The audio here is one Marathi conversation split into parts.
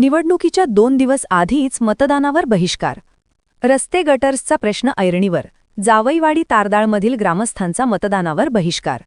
निवडणुकीच्या दोन दिवस आधीच मतदानावर बहिष्कार. रस्ते गटर्सचा प्रश्न ऐरणीवर. जावईवाडी तारदाळमधील ग्रामस्थांचा मतदानावर बहिष्कार.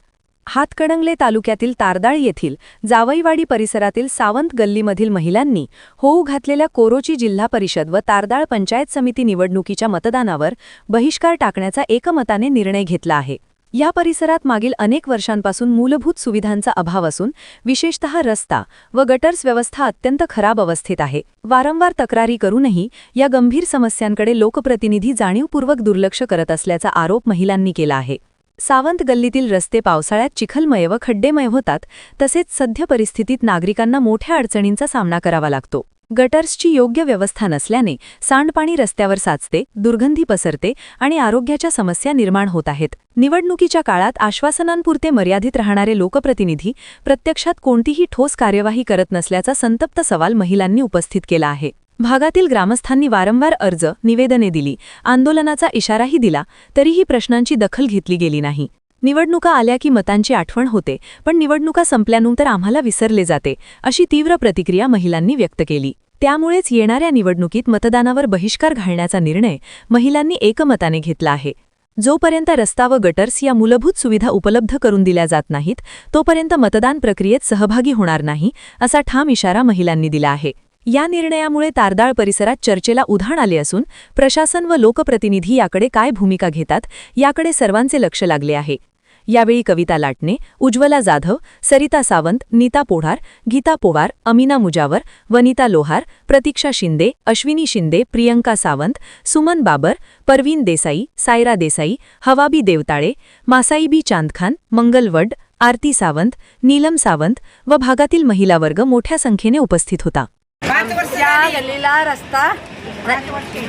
हातकणंगले तालुक्यातील तारदाळ येथील जावईवाडी परिसरातील सावंत गल्लीमधील महिलांनी होऊ घातलेल्या कोरोची जिल्हा परिषद व तारदाळ पंचायत समिती निवडणुकीच्या मतदानावर बहिष्कार टाकण्याचा एकमताने निर्णय घेतला आहे. या परिसरात मागील अनेक वर्षांपासून मूलभूत सुविधांचा अभाव असून विशेषतः रस्ता व गटर्स व्यवस्था अत्यंत खराब अवस्थेत आहे. वारंवार तक्रारी करूनही या गंभीर समस्यांकडे लोकप्रतिनिधी जाणीवपूर्वक दुर्लक्ष करत असल्याचा आरोप महिलांनी केला आहे. सावंत गल्लीतील रस्ते पावसाळ्यात चिखलमय व खड्डेमय होतात तसेच सध्य परिस्थितीत नागरिकांना मोठ्या अडचणींचा सामना करावा लागतो. गटर्सची योग्य व्यवस्था नसल्याने सांडपाणी रस्त्यावर साचते दुर्गंधी पसरते आणि आरोग्याच्या समस्या निर्माण होत आहेत. निवडणुकीच्या काळात आश्वासनांपुरते मर्यादित राहणारे लोकप्रतिनिधी प्रत्यक्षात कोणतीही ठोस कार्यवाही करत नसल्याचा संतप्त सवाल महिलांनी उपस्थित केला आहे. भागातील ग्रामस्थांनी वारंवार अर्ज निवेदने दिली आंदोलनाचा इशाराही दिला तरीही प्रश्नांची दखल घेतली गेली नाही. निवडणुका आल्या की मतांची आठवण होते पण निवडणुका संपल्यानंतर आम्हाला विसरले जाते अशी तीव्र प्रतिक्रिया महिलांनी व्यक्त केली. त्यामुळेच येणाऱ्या निवडणुकीत मतदानावर बहिष्कार घालण्याचा निर्णय महिलांनी एकमताने घेतला आहे. जोपर्यंत रस्ता व गटर्स या मूलभूत सुविधा उपलब्ध करून दिल्या जात नाहीत तोपर्यंत मतदान प्रक्रियेत सहभागी होणार नाही असा ठाम इशारा महिलांनी दिला आहे. या निर्णयामुळे तारदाळ परिसरात चर्चेला उधाण आले असून प्रशासन व लोकप्रतिनिधी याकडे काय भूमिका घेतात याकडे सर्वांचे लक्ष लागले आहे. यावेळी कविता लाटणे उज्ज्वला जाधव सरिता सावंत नीता पोढार गीता पोवार अमिना मुजावर वनिता लोहार प्रतीक्षा शिंदे अश्विनी शिंदे प्रियंका सावंत सुमन बाबर परवीन देसाई सायरा देसाई हवाबी देवताळे मासाईबी चांदखान मंगल वड आरती सावंत नीलम सावंत व भागातील महिला वर्ग मोठ्या संख्येने उपस्थित होता. गल्लीला रस्ता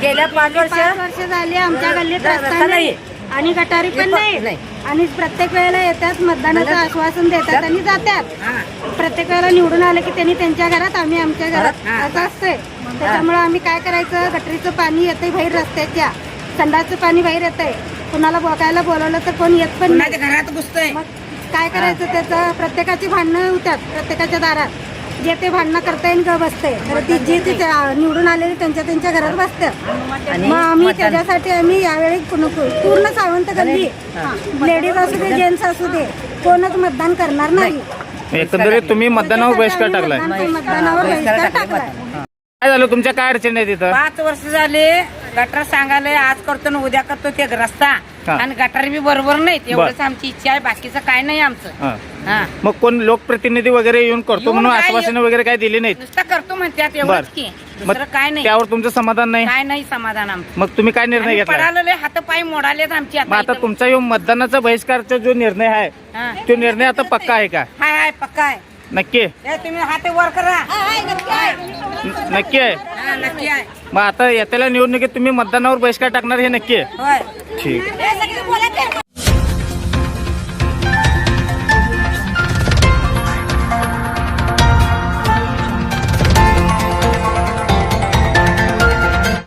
गेल्या पाच वर्ष झाली आमच्या गल्लीत रस्ता नाही. आणि गटारी पण नाही. आणि प्रत्येक वेळेला येतात मतदानाचं आश्वासन देतात आणि जातात. प्रत्येक वेळेला निवडून आलं की त्यांनी त्यांच्या घरात आम्ही आमच्या घरात. असं असतंय. त्याच्यामुळे आम्ही काय करायचं? गटरीचं पाणी येतंय बाहेर रस्त्याच्या. संडाचं पाणी बाहेर येतंय. कुणाला बघायला बोलवलं तर कोण येत पण नाही. घरात घुसतोय? काय करायचं त्याचं? प्रत्येकाची भांडणं होतात प्रत्येकाच्या दारात. जे ते भांडणं करताय आणि ग बसतंय. तर ती जी ती त्या- निवडून आलेली त्यांच्या त्यांच्या घरात बसतात मग आम्ही त्याच्यासाठी आम्ही यावेळी पूर्ण पूर्ण सावंत गल्ली लेडीज असू दे जेंट्स असू दे कोणच मतदान करणार नाही. एकंदरीत तुम्ही मतदानावर बहिष्कार आम्ही टाकलाय. मतदान- मतदानावर बहिष्कार टाकलाय. काय झालं? तुमच्या काय अडचणी आहे तिथं? पाच वर्ष झाले गटर सांगायला आज करतो ना उद्या करतो ते रस्ता. हा. आणि गटर बी बरोबर नाहीत एवढंच आमची इच्छा आहे बाकीचं काय नाही आमचं. हा. हा. मग कोण लोकप्रतिनिधी वगैरे येऊन करतो येऊन म्हणून काय आश्वासनं वगैरे काय दिली नाहीत? नुसतं करतो म्हणतात बर. एवढंच की मग दुसरं काय नाही. त्यावर तुमचं समाधान नाही? काय नाही समाधान आमचं. मग तुम्ही काय निर्णय घेतला? पडालेले हात पाय मोडालेत आमची मग आता इथं. तुमचा यो मतदानाचा बहिष्कारचा जो निर्णय आहे हा. तो निर्णय आता पक्का आहे का? हाय हाय पक्का आहे. नक्की? हे तुम्ही हाते वर करा. न- नक्की आहे? हा, नक्की आहे. मग आता येत्याला निवडणुकीत तुम्ही मतदानावर बहिष्कार टाकणार हे नक्की आहे. ठीक.